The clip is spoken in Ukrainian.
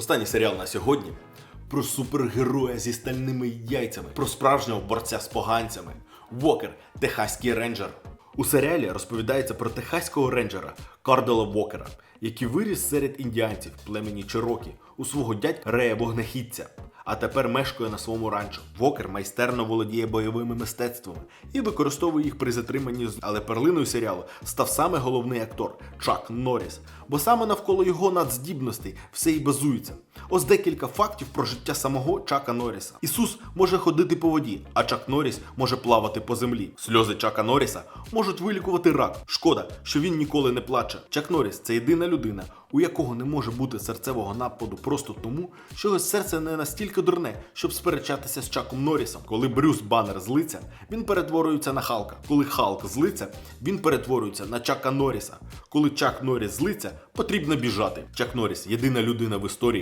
Останній серіал на сьогодні про супергероя зі стальними яйцями, про справжнього борця з поганцями. Вокер, техаський рейнджер. У серіалі розповідається про техаського рейнджера Кардела Вокера, який виріс серед індіанців племені Чирокі у свого дядь Рея Вогнехідця. А тепер мешкає на своєму ранчо. Вокер майстерно володіє бойовими мистецтвами і використовує їх при затриманні. з- Але перлиною серіалу став саме головний актор Чак Норріс, бо саме навколо його надздібностей все і базується. Ось декілька фактів про життя самого Чака Норріса. Ісус може ходити по воді, а Чак Норріс може плавати по землі. Сльози Чака Норріса можуть вилікувати рак. Шкода, що він ніколи не плаче. Чак Норріс це єдина людина, у якого не може бути серцевого нападу просто тому, що його серце не настільки дурне, щоб сперечатися з Чаком Норрісом. Коли Брюс Баннер злиться, він перетворюється на Халка. Коли Халк злиться, він перетворюється на Чака Норріса. Коли Чак Норріс злиться, потрібно біжати. Чак Норріс єдина людина в історії,